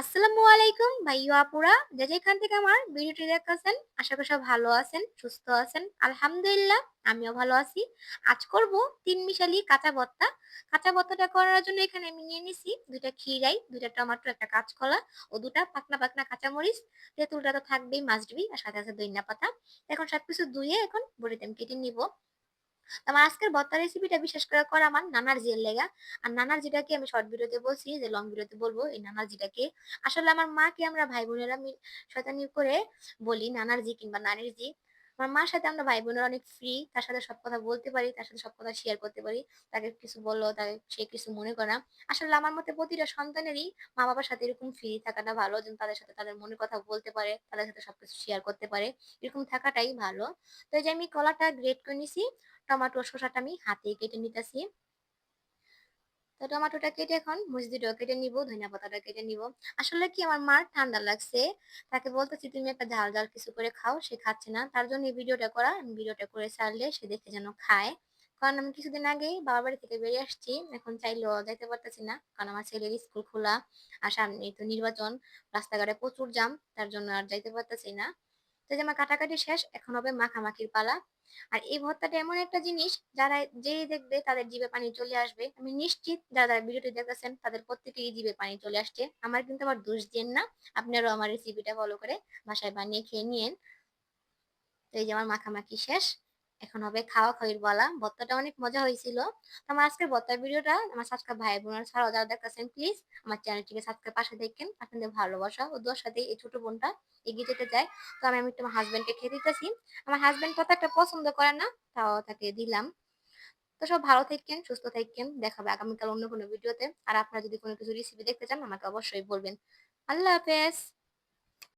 আসসালামু আলাইকুম ভাইয়া আপুরা। যে যেখান থেকে আমার ভিডিওটি দেখতেছেন, আশা করি সব ভালো আছেন, সুস্থ আছেন। আলহামদুলিল্লাহ, আমিও ভালো আছি। আজ করব তিন মিশালি কাঁচা ভর্তা। কাঁচা ভর্তাটা করার জন্য এখানে আমি নিয়ে নিছি দুইটা খিরাই দুইটা টমেটো, একটা কাঁচকলা ও দুটা পাকনা পাকনা কাঁচামরিচ। তেঁতুলটা তো থাকবেই মাছডবি আর সাথে আছে দইনা পাতা। এখন সবকিছু ধুয়ে এখন বড়িতে আমি কেটে নিব। আমার আজকের ভর্তা রেসিপিটা বিশেষ করে করা আমার, নানার জিয়ের লেগা। আর নানার জিটাকে আমি শর্ট ভিডিওতে বলছি, যে লং ভিডিওতে বলব, এই নানার জিটাকে আসলে আমার মাকে আমরা ভাই বোনেরা শয়তানি করে বলি, নানার জি কিংবা নানির জি আমার মার সাথে আমরা ভাই বোনের অনেক ফ্রি তার সাথে সব কথা বলতে পারি, তার সাথে সব কথা শেয়ার করতে পারি, তাকে কিছু বলল তাকে সে কিছু মনে করা আসলে আমার মতে প্রতিটা সন্তানেরই মা বাবার সাথে এরকম ফ্রি থাকাটা ভালো, যেন তাদের সাথে তাদের মনের কথা বলতে পারে, তাদের সাথে সবকিছু শেয়ার করতে পারে, এরকম থাকাটাই ভালো। তো এই যে আমি কলাটা গ্রেট করে নিছি, টমেটো, শসাটা আমি হাতে কেটে নিতেছি। তো টমেটোটা কেটে এখন মসজিদটাও কেটে নিব, ধনিয়া পাতাটা কেটে নিব। আসলে কি আমার মার ঠান্ডা লাগছে, তাকে বলতেছি, তুমি একটা ঝাল ঝাল কিছু করে খাও, সে খাচ্ছে না। তার জন্য এই ভিডিওটা করা ভিডিওটা করে ছাড়লে সে দেখে যেন খায়। কারণ আমি কিছুদিন আগেই বাবা বাড়ি থেকে বেরিয়ে আসছি, এখন চাইলেও যাইতে পারতেছি না, কারণ আমার ছেলের স্কুল খোলা, আর সামনে তো নির্বাচন, রাস্তাঘাটে প্রচুর জাম তার জন্য আর যাইতে পারতেছি না। তো যে আমার কাটাকাটি শেষ, এখন হবে মাখামাখির পালা। আর এই ভর্তাটা এমন একটা জিনিস, যারা যেই দেখবে তাদের জিভে পানি চলে আসবে। আমি নিশ্চিত যারা যারা ভিডিওটি দেখেছেন তাদের প্রত্যেকেই জিভে পানি চলে আসছে। আমার কিন্তু আমার দোষ দিন না, আপনারাও আমার রেসিপিটা ফলো করে বাসায় বানিয়ে খেয়ে নিয়েন। তো এই যে আমার মাখামাখি শেষ। এখন হবে খাওয়া খাওয়ির বলা। ভর্তাটা অনেক মজা হয়েছিল। তো আমার আজকের ভর্তার ভিডিওটা আমার সাবস্ক্রাইব ভাই বোনের ছাড়াও যারা দেখতেছেন প্লিজ আমার চ্যানেলটিকে সাবস্ক্রাইব পাশে দেখেন। আপনাদের ভালোবাসা ও দোর সাথে এই ছোট বোনটা এগিয়ে যেতে চায়। তো আমি একটু আমার হাজব্যান্ডকে খেয়ে দিতেছি। আমার হাজব্যান্ড একটা পছন্দ করে না, তাও তাকে দিলাম। তো সব ভালো থাকেন, সুস্থ থাকেন। দেখাবে আগামীকাল অন্য কোনো ভিডিওতে। আর আপনারা যদি কোনো কিছু রেসিপি দেখতে চান, আমাকে অবশ্যই বলবেন। আল্লাহ হাফেজ।